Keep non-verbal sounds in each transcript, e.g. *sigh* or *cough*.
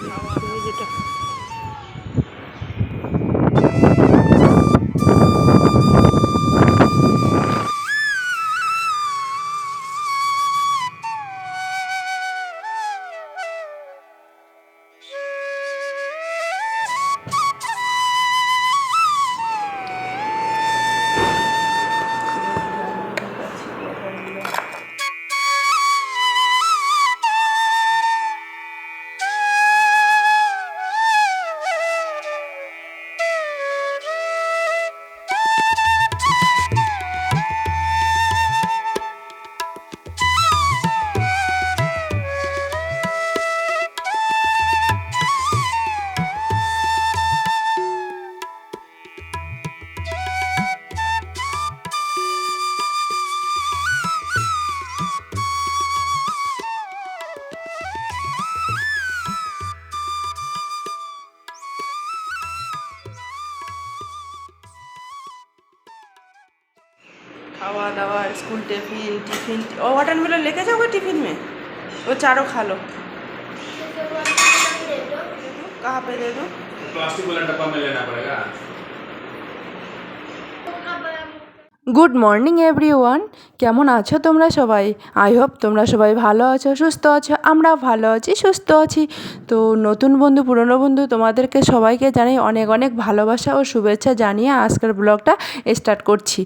তুমি যেটা खावा दावा स्कूल टिफिन टिफिन और वाटर मिलन लेके जाओगे टिफिन में वो चारों खा लो कहाँ पे दे दो प्लास्टिक वाला डब्बा में लेना पड़ेगा গুড মর্নিং এভরিওয়ান কেমন আছো তোমরা সবাই আই হোপ তোমরা সবাই ভালো আছো সুস্থ আছো আমরা ভালো আছি সুস্থ আছি তো নতুন বন্ধু পুরনো বন্ধু তোমাদেরকে সবাইকে জানাই অনেক অনেক ভালোবাসা ও শুভেচ্ছা জানিয়ে আজকের ব্লগটা স্টার্ট করছি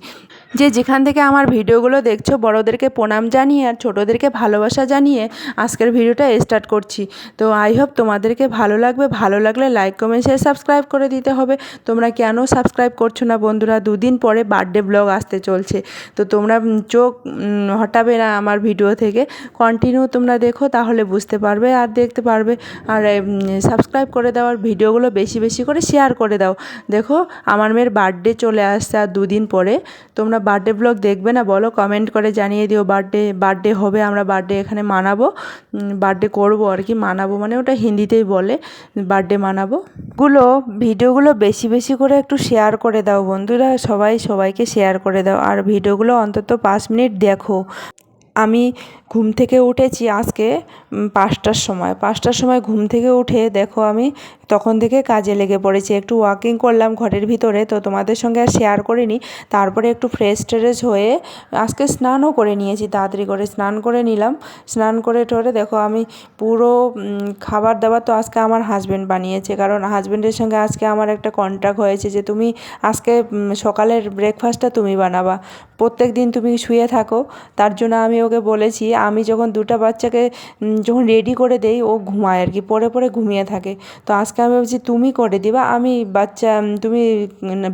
যে যেখান থেকে আমার ভিডিওগুলো দেখছ, বড়োদেরকে প্রণাম জানিয়ে আর ছোটোদেরকে ভালোবাসা জানিয়ে আজকের ভিডিওটা স্টার্ট করছি। তো আই হোপ তোমাদেরকে ভালো লাগবে। ভালো লাগলে লাইক কমেন্ট শেয়ার সাবস্ক্রাইব করে দিতে হবে। তোমরা কেন সাবস্ক্রাইব করছ না বন্ধুরা? দুদিন পরে বার্থডে ব্লগ আসতে চলছে। তো তোমরা চোখ হটাবে না আমার ভিডিও থেকে। কন্টিনিউ তোমরা দেখো, তাহলে বুঝতে পারবে আর দেখতে পারবে। আর সাবস্ক্রাইব করে দাও আর ভিডিওগুলো বেশি বেশি করে শেয়ার করে দাও। দেখো, আমার মেয়ের বার্থডে চলে আসছে আর দুদিন পরে। তোমরা বার্থডে ব্লগ দেখবে না বলো কমেন্ট করে জানিয়ে দিও বার্থডে বার্থডে হবে, আমরা বার্থডে এখানে মানাবো। বার্থডে করব আর কি, মানাবো মানে ওটা হিন্দিতেই বলে বার্থডে মানাবো। গুলো ভিডিওগুলো বেশি বেশি করে একটু শেয়ার করে দাও বন্ধুরা, সবাই সবাইকে শেয়ার করে দাও। আর ভিডিওগুলো অন্তত পাঁচ মিনিট দেখো। আমি ঘুম থেকে উঠেছি আজকে পাঁচটার সময়। পাঁচটার সময় ঘুম থেকে উঠে দেখো আমি তখন থেকে কাজে লেগে পড়েছি। একটু ওয়াকিং করলাম ঘরের ভিতরে, তো তোমাদের সঙ্গে আর শেয়ার করিনি। তারপরে একটু ফ্রেশ ট্রেশ হয়ে আজকে স্নানও করে নিয়েছি, তাড়াতাড়ি করে স্নান করে নিলাম। স্নান করে টরে দেখো আমি পুরো খাবার দাবার তো আজকে আমার হাজব্যান্ড বানিয়েছে। কারণ হাজব্যান্ডের সঙ্গে আজকে আমার একটা কন্ট্রাক্ট হয়েছে যে তুমি আজকে সকালের ব্রেকফাস্টটা তুমি বানাবা। প্রত্যেক দিন তুমি শুয়ে থাকো। তার জন্য আমি ওকে বলেছি, আমি যখন দুটা বাচ্চাকে যখন রেডি করে দেই, ও ঘুমায় আর কি, পরে পরে ঘুমিয়ে থাকে। তো আজকে আমি ভাবছি, তুমি করে দিবা, আমি বাচ্চা তুমি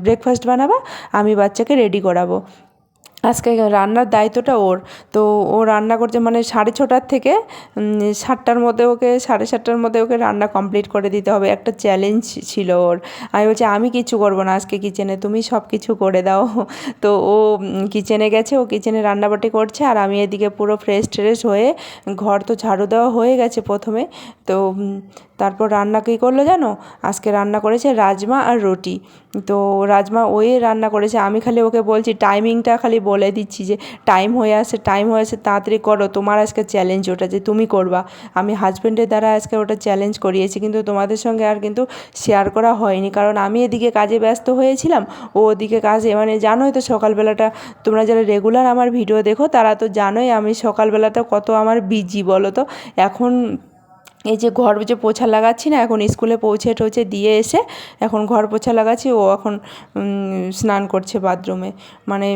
ব্রেকফাস্ট বানাবা, আমি বাচ্চাকে রেডি করাবো। আজকে রান্নার দায়িত্বটা ওর। তো ও রান্না করছে মানে সাড়ে ছটার থেকে সাতটার মধ্যে ওকে, সাড়ে সাতটার মধ্যে ওকে রান্না কমপ্লিট করে দিতে হবে। একটা চ্যালেঞ্জ ছিল ওর। আমি বলছি, আমি কিচ্ছু করব না আজকে কিচেনে তুমি সব কিছু করে দাও। *laughs* তো ও কিচেনে গেছে, ও কিচেনে রান্নাবাটি করছে, আর আমি এদিকে পুরো ফ্রেশ ট্রেশ হয়ে ঘর তো ঝাড়ু দেওয়া হয়ে গেছে প্রথমে। তো তারপর রান্না কী করল জানো? আজকে রান্না করেছে রাজমা আর রুটি। তো রাজমা ওই রান্না করেছে। আমি খালি ওকে বলছি টাইমিংটা খালি বলে দিচ্ছি যে টাইম হয়ে আসে টাইম হয়ে আসে তাড়াতাড়ি করো। তোমার আজকে চ্যালেঞ্জ ওটা যে তুমি করবা। আমি হাজব্যান্ডের দ্বারা আজকে ওটা চ্যালেঞ্জ করিয়েছি, কিন্তু তোমাদের সঙ্গে আর কিন্তু শেয়ার করা হয়নি। কারণ আমি এদিকে কাজে ব্যস্ত হয়েছিলাম, ও ওদিকে কাজে মানে জানোই তো সকালবেলাটা, তোমরা যারা রেগুলার আমার ভিডিও দেখো, তারা তো জানোই আমি সকালবেলাটা কত আমার বিজি বলো তো? এখন এই যে ঘর যে পোছা লাগাচ্ছি না, এখন স্কুলে পৌঁছে টৌছে দিয়ে এসে এখন ঘর পোছা লাগাচ্ছি, ও এখন স্নান করছে বাথরুমে। মানে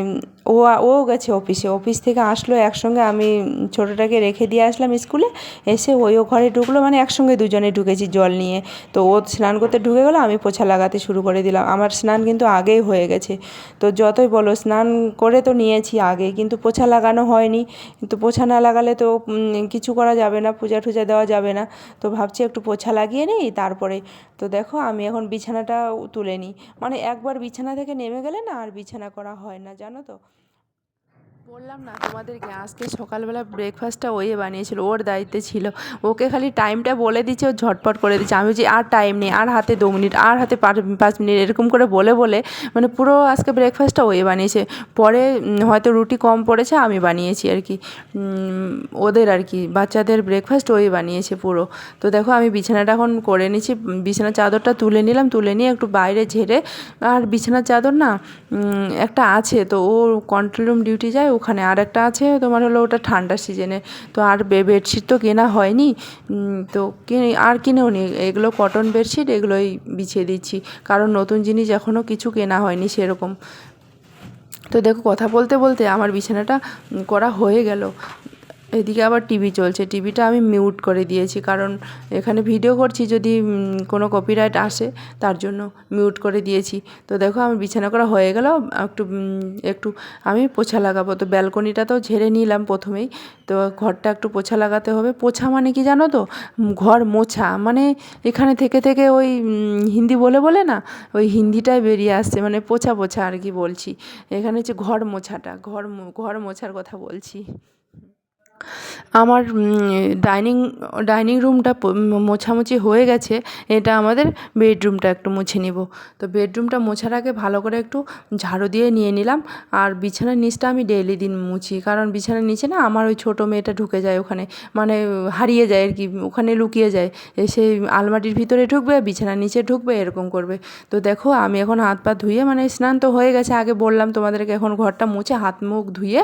ও ও গেছে অফিসে। অফিস থেকে আসলো একসঙ্গে, আমি ছোটোটাকে রেখে দিয়ে আসলাম স্কুলে। এসে ওইও ঘরে ঢুকলো মানে একসঙ্গে দুজনে ঢুকেছি জল নিয়ে। তো ও স্নান করতে ঢুকে গেলো, আমি পোছা লাগাতে শুরু করে দিলাম। আমার স্নান কিন্তু আগেই হয়ে গেছে। তো যতই বলো, স্নান করে তো নিয়েছি আগে, কিন্তু পোছা লাগানো হয়নি। কিন্তু পোছা না লাগালে তো কিছু করা যাবে না পূজা টুজা দেওয়া যাবে না। তো ভাবছি একটু পোছা লাগিয়ে নিই, তারপরে তো দেখো আমি এখন বিছানাটা তুলে নিই। মানে একবার বিছানা থেকে নেমে গেলে না আর বিছানা করা হয় না, জানো তো? বললাম না তোমাদেরকে আজকে সকালবেলা ব্রেকফাস্টটা ওই বানিয়েছিল ওর দায়িত্বে ছিল। ওকে খালি টাইমটা বলে দিচ্ছে ও ঝটপট করে দিচ্ছে। আমি বলছি আর টাইম নেই আর হাতে দু মিনিট আর হাতে পাঁচ- মিনিট এরকম করে বলে বলে মানে পুরো আজকে ব্রেকফাস্টটা ওই বানিয়েছে। পরে হয়তো রুটি কম পড়েছে আমি বানিয়েছি আর কি। ওদের আর কি বাচ্চাদের ব্রেকফাস্ট ওই বানিয়েছে পুরো। তো দেখো আমি বিছানাটা এখন করে উম, বিছানার চাদরটা তুলে নিলাম তুলে নিয়ে একটু বাইরে ঝেড়ে আর বিছানার চাদর না একটা আছে তো ও কন্ট্রোল রুম ডিউটি যায় ওখানে আর একটা আছে, তোমার হলো ওটা ঠান্ডার সিজনে। তো আর বেডশিট তো কেনা হয়নি। তো কিনে আর কিনেও নি। এগুলো কটন বেডশিট এগুলোই বিছিয়ে দিচ্ছি। কারণ নতুন জিনিস এখনও কিছু কেনা হয়নি সেরকম। তো দেখো, কথা বলতে বলতে আমার বিছানাটা করা হয়ে গেল। এদিকে আবার টিভি চলছে। টিভিটা আমি মিউট করে দিয়েছি কারণ এখানে ভিডিও করছি যদি কোনো কপিরাইট আসে, তার জন্য মিউট করে দিয়েছি। তো দেখো আমি বিছানা করা হয়ে গেল, একটু একটু আমি পোছা লাগাবো। তো ব্যালকনিটা তো ঝেড়ে নিলাম প্রথমেই। তো ঘরটা একটু পোছা লাগাতে হবে। পোছা মানে কি জানো তো? ঘর মোছা। মানে এখানে থেকে থেকে ওই হিন্দি বলে বলে না? ওই হিন্দিটাই বেরিয়ে আসছে। মানে পোছা পোছা আর কি বলছি। এখানে হচ্ছে ঘর মোছাটা। ঘর ঘর মোছার কথা বলছি। আমার ডাইনিং ডাইনিং রুমটা মোছামুছি হয়ে গেছে, এটা আমাদের বেডরুমটা একটু মুছে নিব। তো বেডরুমটা মোছার আগে ভালো করে একটু ঝাড়ু দিয়ে নিয়ে নিলাম, আর বিছানার নিচটা আমি ডেইলি দিন মুছি, কারণ বিছানার নিচে না আমার ওই ছোটো মেয়েটা ঢুকে যায় ওখানে মানে হারিয়ে যায় আর কি, ওখানে লুকিয়ে যায় এসে আলমারির ভিতরে ঢুকবে, বিছানার নিচে ঢুকবে, এরকম করবে। তো দেখো আমি এখন হাত পা ধুয়ে মানে স্নান তো হয়ে গেছে, আগে বললাম তোমাদেরকে এখন ঘরটা মুছে, হাত মুখ ধুয়ে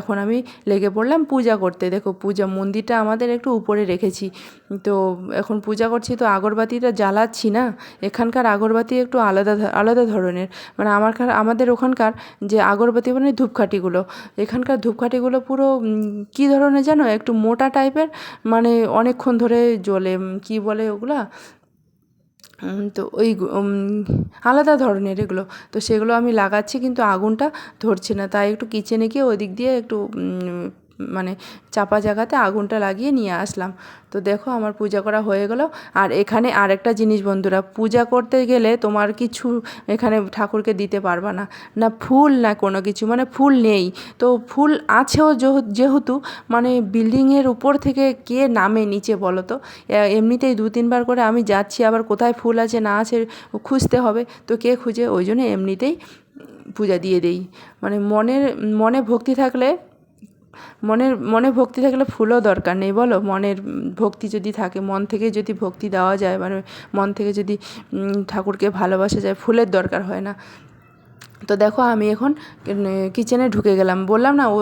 এখন আমি লেগে পড়লাম, পূজা করতে। দেখো পূজা, মন্দিরটা আমাদের একটু উপরে রেখেছি। তো এখন পূজা করছি তো আগরবাতিটা জ্বালাচ্ছি না? এখানকার আগরবাতি একটু আলাদা আলাদা ধরনের। মানে আমার আমাদের ওখানকার যে আগরবাতি মানে ধূপকাঠিগুলো, এখানকার ধূপকাঠিগুলো পুরো কী ধরনের জানো? একটু মোটা টাইপের মানে অনেকক্ষণ ধরে জ্বলে কী বলে ওগুলা? তো ওই আলাদা ধরনের এগুলো। তো সেগুলো আমি লাগাচ্ছি কিন্তু আগুনটা ধরছে না। তাই একটু কিচেনে গিয়ে ওদিক দিয়ে একটু মানে চাপা জায়গাতে আগুনটা লাগিয়ে নিয়ে আসলাম। তো দেখো আমার পূজা করা হয়ে গেল। আর এখানে আরেকটা জিনিস বন্ধুরা, পূজা করতে গেলে তোমার কিছু এখানে ঠাকুরকে দিতে পারবা না। না ফুল না কোনো কিছু মানে ফুল নেই। তো ফুল আছেও যেহেতু মানে বিল্ডিংয়ের উপর থেকে কে নামে নিচে বলো তো? এমনিতেই দু তিনবার করে আমি যাচ্ছি, আবার কোথায় ফুল আছে না আছে খুঁজতে হবে। তো কে খুঁজে? ওই জন্য এমনিতেই পূজা দিয়ে দেই। মানে মনের, মনে ভক্তি থাকলে মনের, মনে ভক্তি থাকলে ফুলও দরকার নেই, বলো? মনের ভক্তি যদি থাকে, মন থেকে যদি ভক্তি দেওয়া যায় মানে মন থেকে যদি ঠাকুরকে ভালোবাসা যায়, ফুলের দরকার হয় না। তো দেখো, আমি এখন কিচেনে ঢুকে গেলাম। বললাম না, ও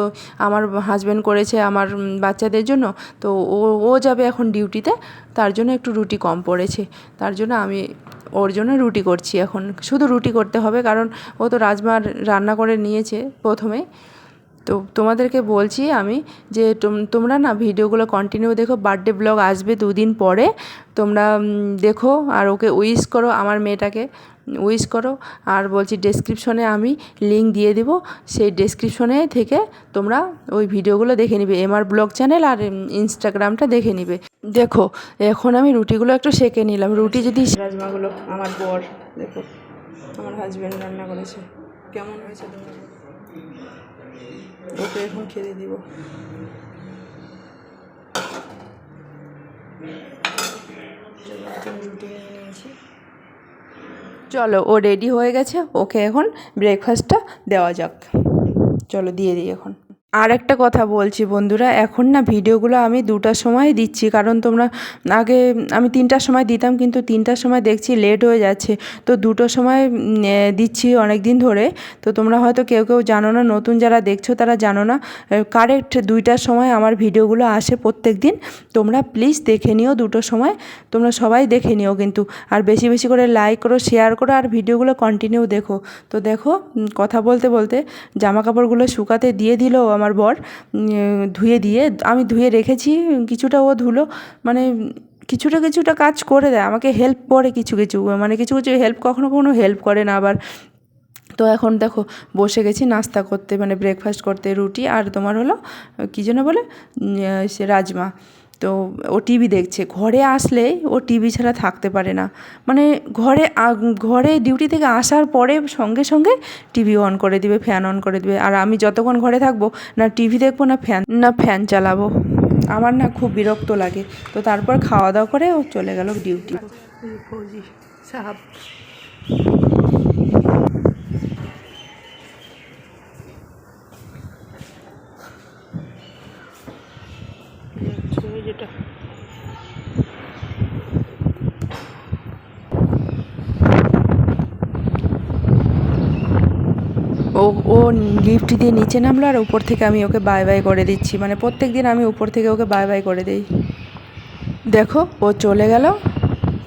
আমার হাজব্যান্ড করেছে আমার বাচ্চাদের জন্য, তো ও ও যাবে এখন ডিউটিতে তার জন্য একটু রুটি কম পড়েছে। তার জন্য আমি ওর জন্য রুটি করছি এখন। শুধু রুটি করতে হবে, কারণ ও তো রাজমা রান্না করে নিয়েছে প্রথমে। তো তোমাদেরকে বলছি আমি যে তোম- তোমরা না ভিডিওগুলো কন্টিনিউ দেখো বার্থডে ব্লগ আসবে দুদিন পরে। তোমরা দেখো আর ওকে উইশ করো, আমার মেয়েটাকে উইশ করো। আর বলছি ডেসক্রিপশনে আমি লিঙ্ক দিয়ে দেব। সেই ডেসক্রিপশনে থেকে তোমরা ওই ভিডিওগুলো দেখে নিবে এমআর ব্লগ চ্যানেল আর ইনস্টাগ্রামটা দেখে নিবে। দেখো, এখন আমি রুটিগুলো একটু সেকে নিলাম। রুটি যদি রাজমাগুলো, আমার বর, দেখো, আমার হাজব্যান্ড রান্না করেছে। কেমন হয়েছে তোমার? ওকে এখন খেতে দিব। চলো ও রেডি হয়ে গেছে, ওকে এখন ব্রেকফাস্টটা দেওয়া যাক। চলো, দিয়ে দিই এখন। আর একটা কথা বলছি বন্ধুরা, এখন না ভিডিওগুলো আমি দুটার সময় দিচ্ছি, কারণ তোমরা আগে আমি তিনটার সময় দিতাম, কিন্তু তিনটার সময় দেখছি লেট হয়ে যাচ্ছে, তো দুটোর সময় দিচ্ছি অনেক দিন ধরে, তো তোমরা হয়তো কেউ কেউ জানো না, নতুন যারা দেখছ তারা জানো না কারেক্ট দুইটার সময় আমার ভিডিওগুলো আসে প্রত্যেক দিন তোমরা প্লিজ দেখে নিও দুটোর সময়, তোমরা সবাই দেখে নিও কিন্তু, আর বেশি বেশি করে লাইক করো শেয়ার করো, আর ভিডিওগুলো কন্টিনিউ দেখো, তো দেখো কথা বলতে বলতে জামা কাপড়গুলো শুকাতে দিয়ে দিলেও আমার বর উম, ধুয়ে দিয়ে আমি ধুয়ে রেখেছি কিছুটা ও ধুলো মানে কিছুটা কিছুটা কাজ করে দেয় আমাকে হেল্প করে কিছু কিছু মানে কিছু কিছু হেল্প কখনো কখনো হেল্প করে না আবার। তো এখন দেখো বসে গেছি নাস্তা করতে মানে ব্রেকফাস্ট করতে রুটি আর তোমার হলো কী যেন বলে সে রাজমা। তো ও টিভি দেখছে। ঘরে আসলে ও টিভি ছাড়া থাকতে পারে না। মানে ঘরে ঘরে ডিউটি থেকে আসার পরে সঙ্গে সঙ্গে টিভি অন করে দিবে ফ্যান অন করে দিবে। আর আমি যতক্ষণ ঘরে থাকব, না টিভি দেখব, না ফ্যান না ফ্যান চালাবো। আমার না খুব বিরক্ত লাগে। তো তারপর খাওয়া দাওয়া করে ও চলে গেল ডিউটি সাহাব। যেটা। ও ও লিফট দিয়ে নিচে নামলো আর উপর থেকে আমি ওকে বাই বাই করে দিচ্ছি। মানে প্রত্যেক দিন আমি উপর থেকে ওকে বাই বাই করে দিই। দেখো, ও চলে গেল।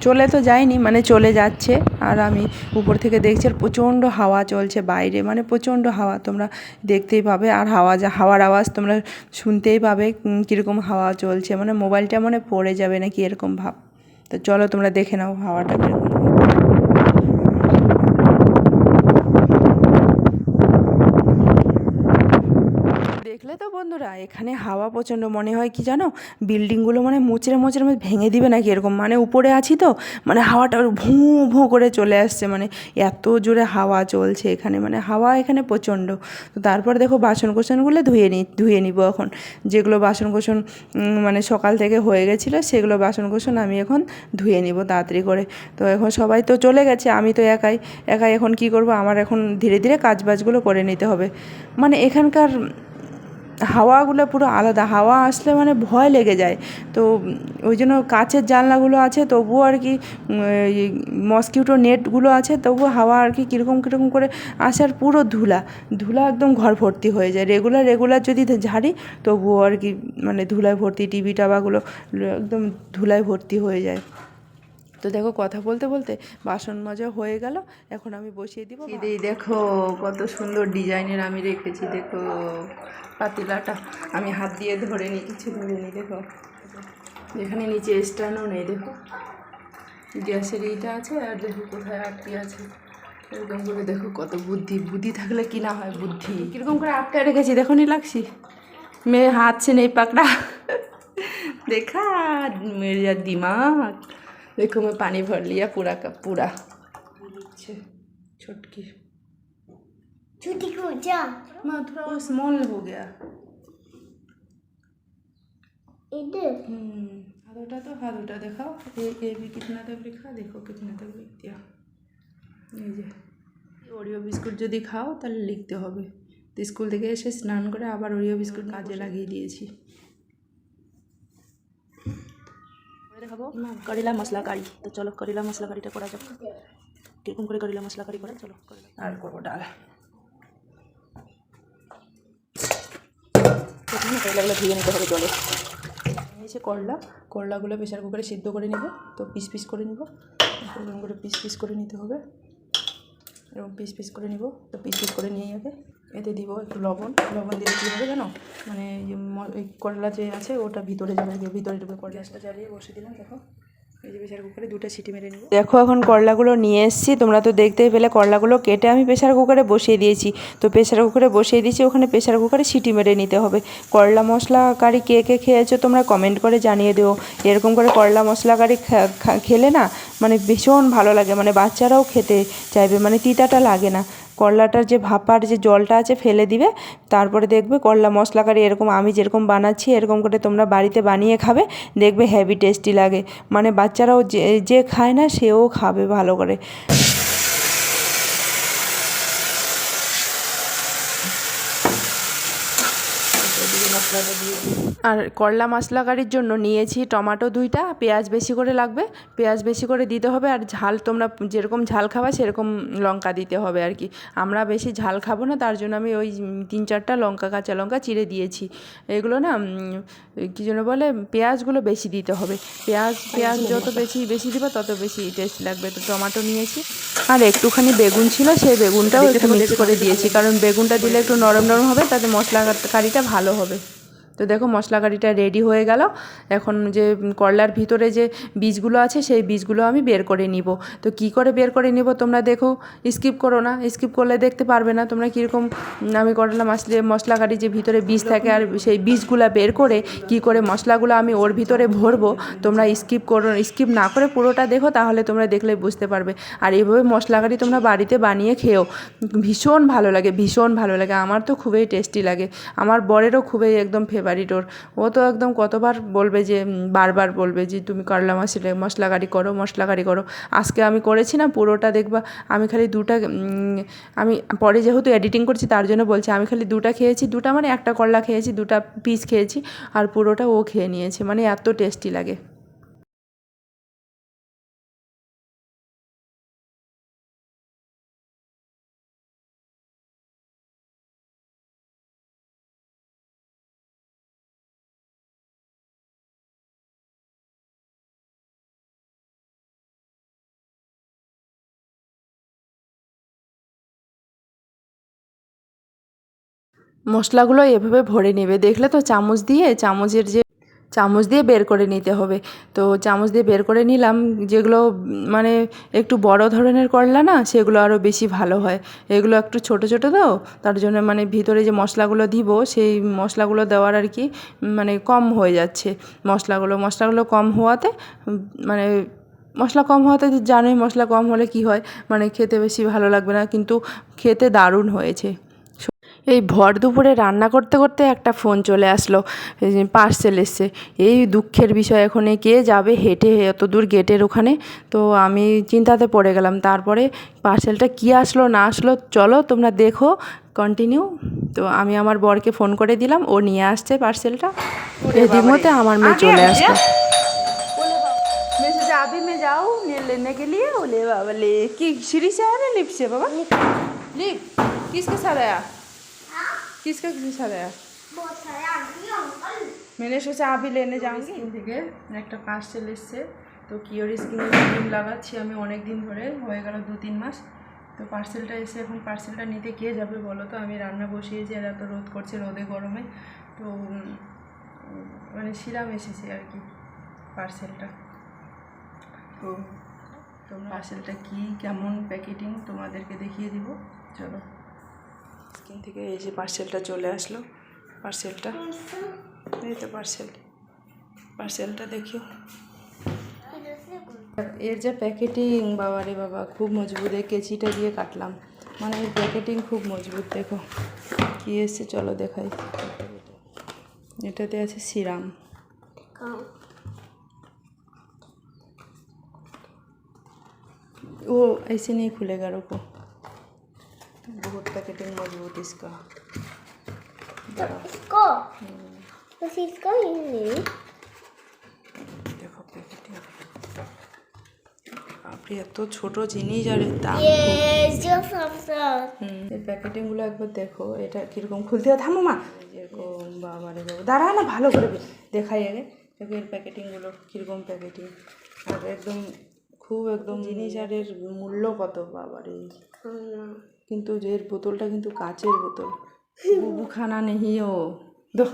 চলে তো যায়নি মানে চলে যাচ্ছে। আর আমি উপর থেকে দেখছি আর প্রচণ্ড হাওয়া চলছে বাইরে মানে প্রচণ্ড হাওয়া, তোমরা দেখতেই পাবে। আর হাওয়া যা, হাওয়ার আওয়াজ তোমরা শুনতেই পাবে কীরকম হাওয়া চলছে। মানে মোবাইলটা মানে পড়ে যাবে নাকি এরকম ভাব। তো চলো তোমরা দেখে নাও হাওয়াটা কীরকম দেখলে তো বন্ধুরা, এখানে হাওয়া প্রচণ্ড, মনে হয় কি জানো? বিল্ডিংগুলো মানে মুচড়ে মুচড়ে মানে ভেঙে দিবে নাকি এরকম? মানে উপরে আছি তো মানে হাওয়াটা ভুঁ ভুঁ করে চলে আসছে মানে এত জোরে হাওয়া চলছে এখানে মানে হাওয়া এখানে প্রচণ্ড। তো তারপর দেখো বাসন কোসনগুলো ধুয়ে নি, ধুয়ে নিব এখন। যেগুলো বাসন কোসন মানে সকাল থেকে হয়ে গেছিল, সেগুলো বাসন কোসন আমি এখন ধুয়ে নিব তাড়াতাড়ি করে। তো এখন সবাই তো চলে গেছে, আমি তো একাই একাই এখন কি করব? আমার এখন ধীরে ধীরে কাজ বাজগুলো করে নিতে হবে। মানে এখানকার হাওয়াগুলো পুরো আলাদা, হাওয়া আসলে মানে ভয় লেগে যায়। তো ওই জন্য কাচের জানলাগুলো আছে, তবুও আর কি মসকিউটো নেটগুলো আছে, তবুও হাওয়া আর কি কীরকম কীরকম করে আসে আর পুরো ধুলা। ধুলা একদম ঘর ভর্তি হয়ে যায়। রেগুলার রেগুলার যদি ঝাড়ি, তবুও আর কি মানে ধুলায় ভর্তি, টিভি, টাবাগুলো একদম ধুলায় ভর্তি হয়ে যায়। তো দেখো কথা বলতে বলতে বাসন মাজা হয়ে গেল। এখন আমি বসিয়ে দিব এই দেখো কত সুন্দর ডিজাইনের আমি রেখেছি, দেখো পাতিলাটা। আমি হাত দিয়ে ধরে নিই কিছু ধরে নিই দেখো। এখানে নিচে স্ট্যান্ডও নেই, দেখো। গ্যাসের এইটা আছে আর দেখো কোথায় আটটি আছে। এরকম করে দেখো কত বুদ্ধি। বুদ্ধি থাকলে কি না হয় বুদ্ধি। কীরকম করে আটকে রেখেছি, দেখো নি লাগছি মেয়ে হাতছে নেই, পাকড়া। দেখা যার দিমাগ। देखो मैं पानी भर लिया पूरा का पूरा अच्छे छुटकी छुट्टी को जा मैं थोड़ा वो स्मॉल हो गया इधर हम्म हाथोटा तो हाथोटा दिखाओ ये ये भी कितना तक लिखा देखो कितना तक लिख दिया এই যে ওরিও বিস্কুট যদি খাও তাহলে লিখতে হবে তো স্কুল থেকে এসে স্নান করে আবার ওরিও বিস্কুট কাজে লাগিয়ে দিয়েছি দেখাবো। করিলা মশলা কারি। তো চলো করিলা মশলা কারিটা করা যাক। কীরকম করে করিলা মশলা কারি করে চলো আর করব ডাল। প্রথমে করিলাগুলো ধুয়ে নিতে হবে জলে। নিয়েছে করলা করলাগুলো প্রেশার কুকারে সিদ্ধ করে নেব। তো পিস পিস করে নেব। এরকম করে পিস পিস করে নিতে হবে। এরকম পিস পিস করে নিব। তো পিস পিস করে নিয়ে আগে এতে দিব একটু লবণ। লবণ দিলে কী হবে জানো? মানে এই করলা যে আছে, ওটা ভিতরে যাবে ভিতরে ঢুকে করলা গ্যাসটা জ্বালিয়ে বসে দিলাম, দেখো। এই যে কুকারে দুটো সিটি মেরে দেখো, এখন করলাগুলো নিয়ে এসেছি। তোমরা তো দেখতেই পেলে, করলাগুলো কেটে আমি প্রেশার কুকারে বসিয়ে দিয়েছি। তো প্রেশার কুকারে বসিয়ে দিয়েছি, ওখানে প্রেশার কুকারে সিটি মেরে নিতে হবে। করলা মশলা কারি কে কে খেয়েছো, তোমরা কমেন্ট করে জানিয়ে দিও। এরকম করে করলা মশলা কারি খেলে না মানে ভীষণ ভালো লাগে। মানে বাচ্চারাও খেতে চাইবে মানে তিতাটা লাগে না। করলাটার যে ভাপার যে জলটা আছে ফেলে দিবে, তারপরে দেখবে করলা মশলা কারি এরকম আমি যেরকম বানাচ্ছি, এরকম করে তোমরা বাড়িতে বানিয়ে খাবে, দেখবে হেভি টেস্টি লাগে। মানে বাচ্চারাও যে যে খায় না, সেও খাবে ভালো করে। আর করলা মশলা কারির জন্য নিয়েছি টমেটো দুইটা পেঁয়াজ বেশি করে লাগবে। পেঁয়াজ বেশি করে দিতে হবে আর ঝাল তোমরা যেরকম ঝাল খাবা সেরকম লঙ্কা দিতে হবে আর কি। আমরা বেশি ঝাল খাব না তার জন্য আমি ওই তিন চারটা লঙ্কা কাঁচা লঙ্কা চিড়ে দিয়েছি। এগুলো না কী জন্য বলে পেঁয়াজগুলো বেশি দিতে হবে। পেঁয়াজ পেঁয়াজ যত বেশি বেশি দিবা তত বেশি টেস্ট লাগবে। তো টমেটো নিয়েছি। আর একটুখানি বেগুন ছিল সেই বেগুনটাও একটু মিক্স করে দিয়েছি। কারণ বেগুনটা দিলে একটু নরম নরম হবে তাতে মশলা কারিটা ভালো হবে। তো দেখো মশলা কারিটা রেডি হয়ে গেল। এখন যে করলার ভিতরে যে বীজগুলো আছে, সেই বীজগুলো আমি বের করে নিব। তো কি করে বের করে নিব তোমরা দেখো। স্কিপ করো না স্কিপ করলে দেখতে পারবে না তোমরা কীরকম আমি করলা মাসলে মশলা কারি যে ভিতরে বীজ থাকে আর সেই বীজগুলো বের করে কি করে মশলাগুলো আমি ওর ভিতরে ভরবো, তোমরা স্কিপ করো স্কিপ না করে পুরোটা দেখো তাহলে তোমরা দেখলে বুঝতে পারবে। আর এইভাবে মশলা কারি তোমরা বাড়িতে বানিয়ে খেও। ভীষণ ভালো লাগে, ভীষণ ভালো লাগে। আমার তো খুবই টেস্টি লাগে। আমার বরেরও খুবই একদম ফেভারিট ওর। ও তো একদম কতবার বলবে যে বারবার বলবে যে, তুমি করলা মশলা মশলা গাড়ি করো মশলা গাড়ি করো। আজকে আমি করেছি না, পুরোটা দেখবা, আমি খালি দুটা আমি পরে যেহেতু এডিটিং করছি, তার জন্য বলছি, আমি খালি দুটা খেয়েছি, দুটা মানে একটা করলা খেয়েছি, দুটা পিস খেয়েছি, আর পুরোটা ও খেয়ে নিয়েছে মানে এত টেস্টি লাগে। মশলাগুলো এভাবে ভরে নেবে। দেখলে তো চামচ দিয়ে চামচের যে চামচ দিয়ে বের করে নিতে হবে। তো চামচ দিয়ে বের করে নিলাম। যেগুলো মানে একটু বড় ধরনের করলা না, সেগুলো আরও বেশি ভালো হয়। এগুলো একটু ছোট ছোট তো, তার জন্য মানে ভিতরে যে মশলাগুলো দিব, সেই মশলাগুলো দেওয়ার আর কি মানে কম হয়ে যাচ্ছে। মশলাগুলো মশলাগুলো কম হওয়াতে মানে মশলা কম হওয়াতে জানোই মশলা কম হলে কি হয় মানে খেতে বেশি ভালো লাগবে না। কিন্তু খেতে দারুণ হয়েছে। এই ভর দুপুরে রান্না করতে করতে একটা ফোন চলে আসলো পার্সেল এসছে এই দুঃখের বিষয় এখন এ কে যাবে হেঁটে এত দূর গেটের ওখানে তো আমি চিন্তাতে পড়ে গেলাম তারপরে পার্সেলটা কী আসলো না আসলো চলো তোমরা দেখো কন্টিনিউ তো আমি আমার বরকে ফোন করে দিলাম ও নিয়ে আসছে পার্সেলটা এদিক মতে আমার মেয়ে চলে আসলো मैं सोचा अभी मैं जाऊँ ये लेने के लिए वो ले बाबा ले कि सीढ़ी से आया ना लिफ्ट से बाबा लिफ्ट किसके साथ आया किसका किसके साथ आया बहुत सारे आदमी अंकल मैंने सोचा अभी लेने जाऊँगी থেকে একটা পার্সেল এসছে তো কিওর স্কিনে ক্রিম লাগাচ্ছি আমি অনেক দিন ধরে হয়ে গেল দু তিন মাস তো পার্সেলটা এসে এখন পার্সেলটা নিতে কে যাবে বলো তো আমি রান্না বসিয়েছি আর এত রোদ করছে রোদে গরমে তো উম, মানে সিরাম এসেছে আর কি পার্সেলটা তো তোমরা পার্সেলটা কী কেমন প্যাকেটিং তোমাদেরকে দেখিয়ে দিব চলো স্কিন থেকে এই যে পার্সেলটা চলে আসলো পার্সেলটা এই তো পার্সেল পার্সেলটা দেখিও এর যে প্যাকেটিং বাবা রে বাবা খুব মজবুত এই কেচিটা দিয়ে কাটলাম মানে এর প্যাকেটিং খুব মজবুত দেখো কী এসছে চলো দেখাই এটাতে আছে সিরাম वो ऐसे नहीं खुलेगा रुको बहुत पैकेटिंग मजबूत इसका बड़ा इसको बस इसको ही नहीं দেখো প্যাকেটিং আপনি এত ছোট জিনিস আর এর দাম ये जो सबसे হুম এই প্যাকেটিংগুলো একবার দেখো এটা কীরকম খুলতে হয় থামো মা যেরকম বাবা রে বাবা দাঁড়া না ভালো করে বে- দেখাই আগে দেখো এর প্যাকেটিংগুলো কীরকম প্যাকেটিং আর একদম খুব একদম জিনিস আর এর মূল্য কত বাবা রে কিন্তু এর বোতলটা কিন্তু কাচের বোতল। খানা নেহিও দো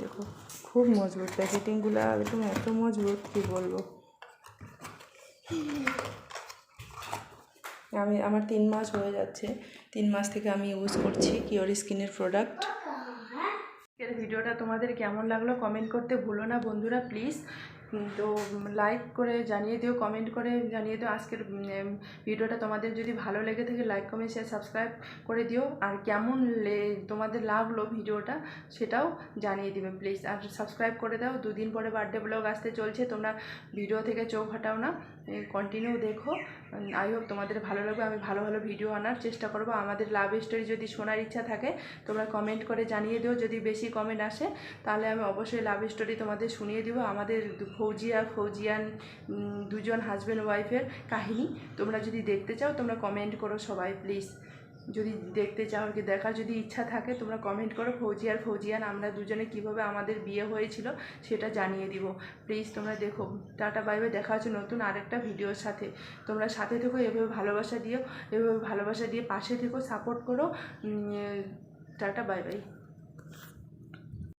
দেখো, খুব মজবুত প্যাকেটিংগুলো, একদম এত মজবুত, কি বলব। আমি, আমার তিন মাস হয়ে যাচ্ছে। তিন মাস থেকে আমি ইউজ করছি কিওর স্কিনের প্রোডাক্ট ভিডিওটা তোমাদের কেমন লাগল কমেন্ট করতে ভুলো না বন্ধুরা প্লিজ তো লাইক করে জানিয়ে দিও কমেন্ট করে জানিয়ে দিও আজকের ভিডিওটা তোমাদের যদি ভালো লেগে থাকে লাইক কমেন্ট শেয়ার সাবস্ক্রাইব করে দিও। আর কেমন তোমাদের লাগল ভিডিওটা সেটাও জানিয়ে দিবে প্লিজ আর সাবস্ক্রাইব করে দাও। দুদিন পরে বার্থডে ব্লগ আসতে চলছে, তোমরা ভিডিও থেকে চোখ হটাও না। কন্টিনিউ দেখো। আই হোপ তোমাদের ভালো লাগবে। আমি ভালো ভালো ভিডিও আনার চেষ্টা করব। আমাদের লাভ স্টোরি যদি শোনার ইচ্ছা থাকে, তোমরা কমেন্ট করে জানিয়ে দিও। যদি বেশি কমেন্ট আসে, তাহলে আমি অবশ্যই লাভ স্টোরি তোমাদের শুনিয়ে দিব। আমাদের ফৌজিয়া, ফৌজিয়ান দুজন হাজব্যান্ড ওয়াইফের কাহিনী তোমরা যদি দেখতে চাও, তোমরা কমেন্ট করো সবাই প্লিজ যদি দেখতে চাও কি দেখার যদি ইচ্ছা থাকে, তোমরা কমেন্ট করো। ফৌজি আর ফৌজিয়ান, আমরা দুজনে কীভাবে আমাদের বিয়ে হয়েছিল সেটা জানিয়ে দিব। প্লিজ তোমরা দেখো। টাটা বাইবে দেখা হচ্ছে নতুন আরেকটা ভিডিওর সাথে। তোমরা সাথে থেকো, এভাবে ভালোবাসা দিও। এভাবে ভালোবাসা দিয়ে পাশে থেকো সাপোর্ট করো। Tata bye bye